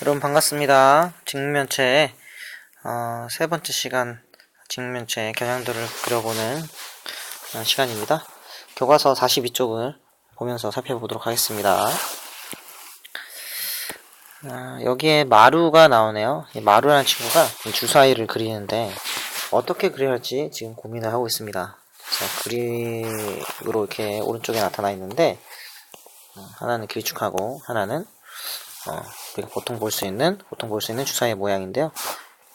여러분 반갑습니다. 직면체 어, 세 번째 시간 직면체 겨냥도를 그려보는 어, 시간입니다. 교과서 42쪽을 보면서 살펴보도록 하겠습니다. 아, 여기에 마루가 나오네요. 이 마루라는 친구가 이 주사위를 그리는데 어떻게 그려야 할지 지금 고민을 하고 있습니다. 자, 그림으로 이렇게 오른쪽에 나타나 있는데 어, 하나는 길쭉하고 하나는 어, 우리가 보통 볼 수 있는 보통 볼 수 있는 주사위 모양인데요.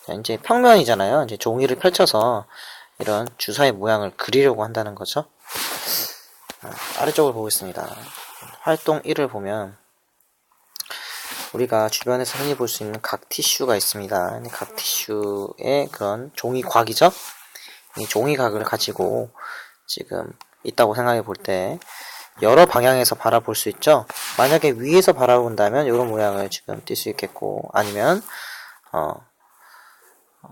자, 이제 평면이잖아요. 이제 종이를 펼쳐서 이런 주사위 모양을 그리려고 한다는 거죠. 어, 아래쪽을 보겠습니다. 활동 1을 보면 우리가 주변에서 흔히 볼 수 있는 각 티슈가 있습니다. 이각 티슈의 그런 종이곽이죠. 이 종이각을 가지고 지금 있다고 생각해 볼 때 여러 방향에서 바라볼 수 있죠. 만약에 위에서 바라본다면 이런 모양을 지금 띌 수 있겠고 아니면 어, 어,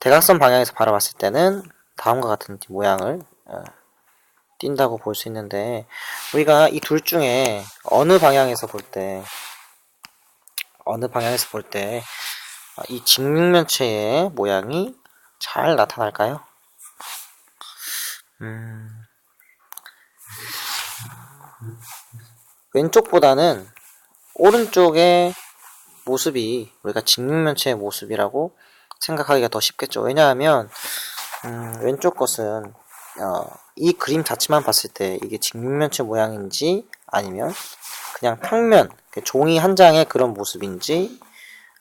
대각선 방향에서 바라봤을 때는 다음과 같은 모양을 어, 띈다고 볼 수 있는데 우리가 이 둘 중에 어느 방향에서 볼 때 어느 방향에서 볼 때 이 직육면체의 모양이 잘 나타날까요? 음, 왼쪽보다는 오른쪽의 모습이 우리가 직육면체의 모습이라고 생각하기가 더 쉽겠죠. 왜냐하면 음, 왼쪽 것은 어, 이 그림 자체만 봤을 때 이게 직육면체 모양인지 아니면 그냥 평면 그 종이 한 장의 그런 모습인지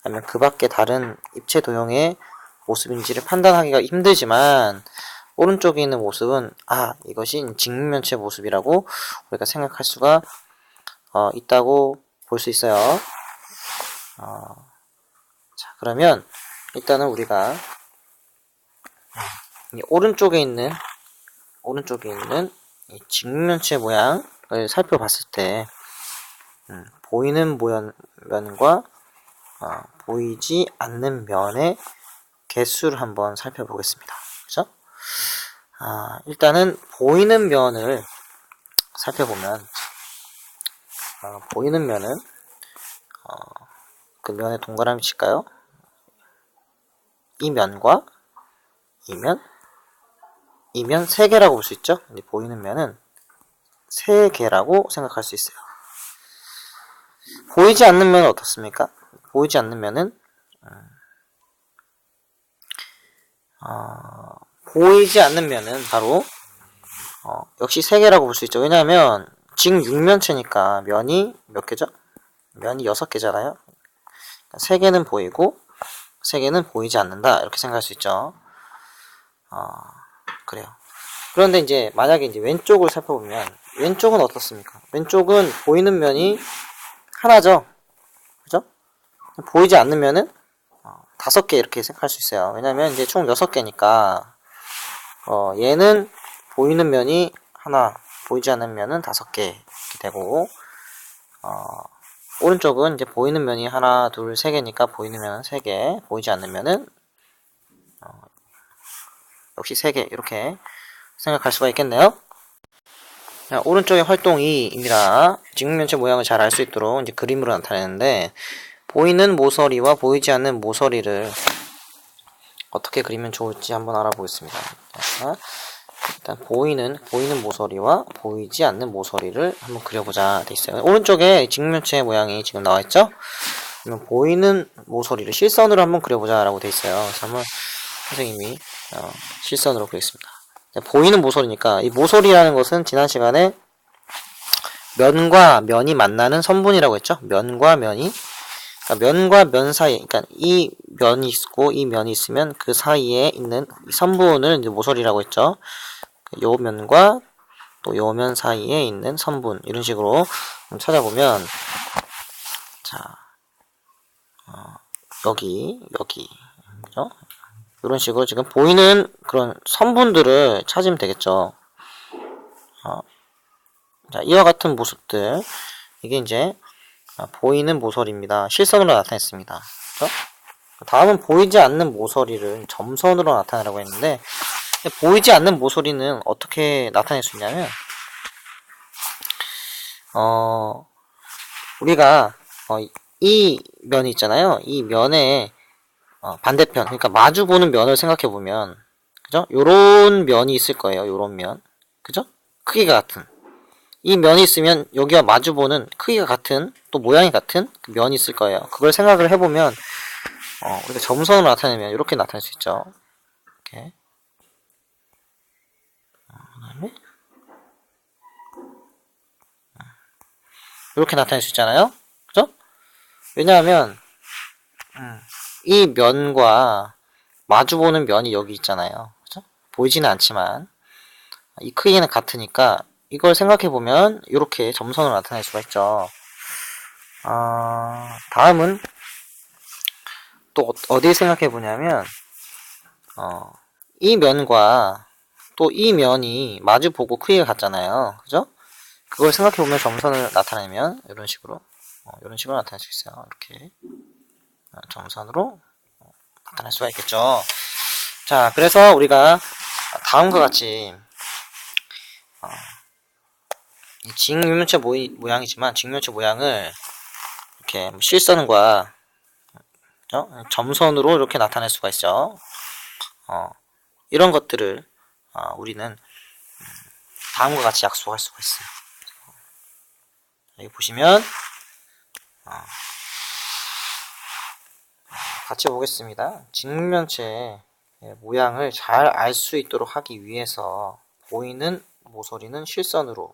아니면 그 밖에 다른 입체 도형의 모습인지를 판단하기가 힘들지만 오른쪽에 있는 모습은 아 이것이 직육면체 모습이라고 우리가 생각할 수가 어, 있다고 볼 수 있어요. 어, 자 그러면 일단은 우리가 이 오른쪽에 있는 오른쪽에 있는 이 직면체 모양을 살펴봤을 때 음, 보이는 모양, 면과 어, 보이지 않는 면의 개수를 한번 살펴보겠습니다. 그죠? 아, 일단은 보이는 면을 살펴보면 어, 보이는 면은 어, 그 면에 동그라미 칠까요? 이 면과 이 면, 이 면 세 개라고 볼 수 있죠? 근데 보이는 면은 세 개라고 생각할 수 있어요. 보이지 않는 면은 어떻습니까? 보이지 않는 면은 음, 어, 보이지 않는 면은 바로 어, 역시 세 개라고 볼 수 있죠. 왜냐하면 지금 6면체니까 면이 몇 개죠? 면이 6개잖아요. 세 개는 보이고 세 개는 보이지 않는다 이렇게 생각할 수 있죠. 어, 그래요. 그런데 이제 만약에 이제 왼쪽을 살펴보면 왼쪽은 어떻습니까? 왼쪽은 보이는 면이 하나죠. 그죠? 보이지 않는 면은 어, 다섯 개 이렇게 생각할 수 있어요. 왜냐면 이제 총 여섯 개니까 어, 얘는 보이는 면이 하나, 보이지 않는 면은 다섯 개 되고 어, 오른쪽은 이제 보이는 면이 하나, 둘, 세 개니까 보이는 면은 세 개, 보이지 않는 면은 어, 역시 세 개 이렇게 생각할 수가 있겠네요. 자, 오른쪽의 활동 2입니다. 직면체 모양을 잘 알 수 있도록 이제 그림으로 나타내는데 보이는 모서리와 보이지 않는 모서리를 어떻게 그리면 좋을지 한번 알아보겠습니다. 자, 일단 보이는 보이는 모서리와 보이지 않는 모서리를 한번 그려보자 돼 있어요. 오른쪽에 직면체 모양이 지금 나와 있죠? 그러면 보이는 모서리를 실선으로 한번 그려보자라고 돼 있어요. 그래서 한번 선생님이 어, 실선으로 그리겠습니다. 자, 보이는 모서리니까 이 모서리라는 것은 지난 시간에 면과 면이 만나는 선분이라고 했죠. 면과 면이 그러니까 면과 면 사이, 그러니까 이 면이 있고 이 면이 있으면 그 사이에 있는 이 선분을 이제 모서리라고 했죠. 요 면과 또 요 면 사이에 있는 선분 이런 식으로 찾아보면 자 어, 여기 여기 그죠? 이런 식으로 지금 보이는 그런 선분들을 찾으면 되겠죠. 어, 자 이와 같은 모습들 이게 이제 아, 보이는 모서리입니다. 실선으로 나타냈습니다. 그렇죠? 다음은 보이지 않는 모서리를 점선으로 나타내라고 했는데 보이지 않는 모서리는 어떻게 나타낼 수 있냐면 어 우리가 어, 이 면이 있잖아요. 이 면의 어, 반대편, 그러니까 마주 보는 면을 생각해 보면, 그죠? 요런 면이 있을 거예요. 요런 면, 그죠? 크기가 같은. 이 면이 있으면 여기와 마주 보는 크기가 같은, 또 모양이 같은 그 면이 있을 거예요. 그걸 생각을 해보면, 어, 우리가 점선으로 나타내면 이렇게 나타낼 수 있죠. 이렇게. 어, 그다음에 이렇게 나타낼 수 있잖아요. 그죠? 왜냐하면 음, 이 면과 마주보는 면이 여기 있잖아요. 그죠? 보이지는 않지만 이 크기는 같으니까 이걸 생각해 보면 이렇게 점선으로 나타낼 수가 있죠. 아, 다음은 또 어디 생각해 보냐면 어, 이 면과 또 이 면이 마주 보고 크기가 같잖아요. 그죠? 그걸 생각해 보면 점선을 나타내면 이런 식으로 어, 이런 식으로 나타낼 수 있어요. 이렇게 어, 점선으로 어, 나타낼 수가 있겠죠. 자, 그래서 우리가 다음과 같이 어, 이 직면체 모양이지만 직면체 모양을 이렇게 뭐 실선과 그죠? 점선으로 이렇게 나타낼 수가 있죠. 어, 이런 것들을 어, 우리는 음, 다음과 같이 약속할 수가 있어요. 여기 보시면 어, 같이 보겠습니다. 직면체의 모양을 잘 알 수 있도록 하기 위해서 보이는 모서리는 실선으로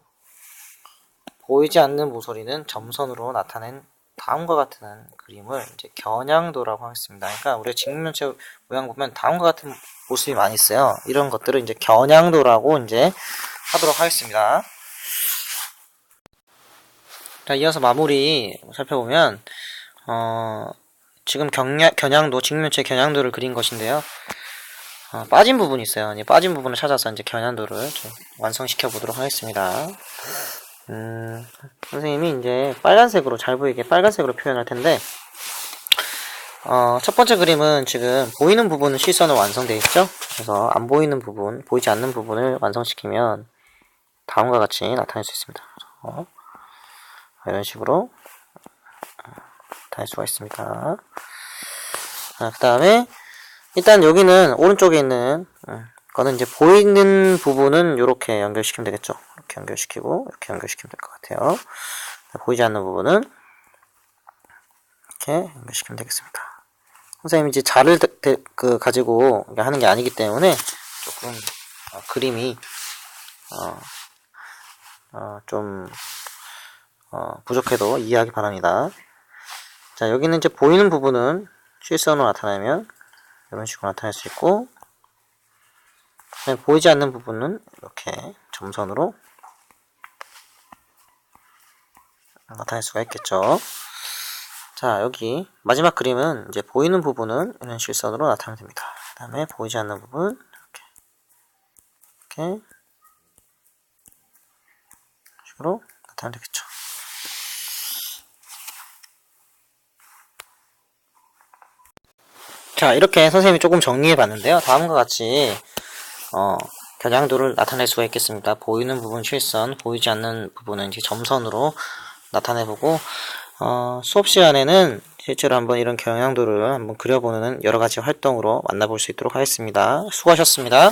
보이지 않는 모서리는 점선으로 나타낸 다음과 같은 그림을 이제 겨냥도라고 하겠습니다. 그러니까 우리가 직면체 모양 보면 다음과 같은 모습이 많이 있어요. 이런 것들을 이제 겨냥도라고 이제 하도록 하겠습니다. 자, 이어서 마무리 살펴보면, 어, 지금 경냐, 겨냥도, 직면체 겨냥도를 그린 것인데요. 어, 빠진 부분이 있어요. 빠진 부분을 찾아서 이제 겨냥도를 좀 완성시켜 보도록 하겠습니다. 음, 선생님이 이제 빨간색으로, 잘 보이게 빨간색으로 표현할 텐데, 어, 첫 번째 그림은 지금 보이는 부분은 실선으로 완성되어 있죠? 그래서 안 보이는 부분, 보이지 않는 부분을 완성시키면 다음과 같이 나타낼 수 있습니다. 그래서 이런 식으로 나타낼 수가 있습니다. 그 다음에 일단 여기는 오른쪽에 있는 음, 거는 이제 보이는 부분은 이렇게 연결시키면 되겠죠. 이렇게 연결시키고 이렇게 연결시키면 될 것 같아요. 보이지 않는 부분은 이렇게 연결시키면 되겠습니다. 선생님이 이제 자를 대, 대, 그 가지고 하는 게 아니기 때문에 조금 어, 그림이 어, 어, 좀 어, 부족해도 이해하기 바랍니다. 자 여기는 이제 보이는 부분은 실선으로 나타내면 이런 식으로 나타낼 수 있고 보이지 않는 부분은 이렇게 점선으로 나타낼 수가 있겠죠. 자, 여기 마지막 그림은 이제 보이는 부분은 이런 실선으로 나타내면 됩니다. 그 다음에 보이지 않는 부분 이렇게 이렇게 식으로 나타내면 되겠죠. 자, 이렇게 선생님이 조금 정리해 봤는데요. 다음과 같이 어, 겨냥도를 나타낼 수가 있겠습니다. 보이는 부분 실선, 보이지 않는 부분은 이제 점선으로 나타내보고 어, 수업 시간에는 실제로 한번 이런 경향도를 한번 그려보는 여러 가지 활동으로 만나볼 수 있도록 하겠습니다. 수고하셨습니다.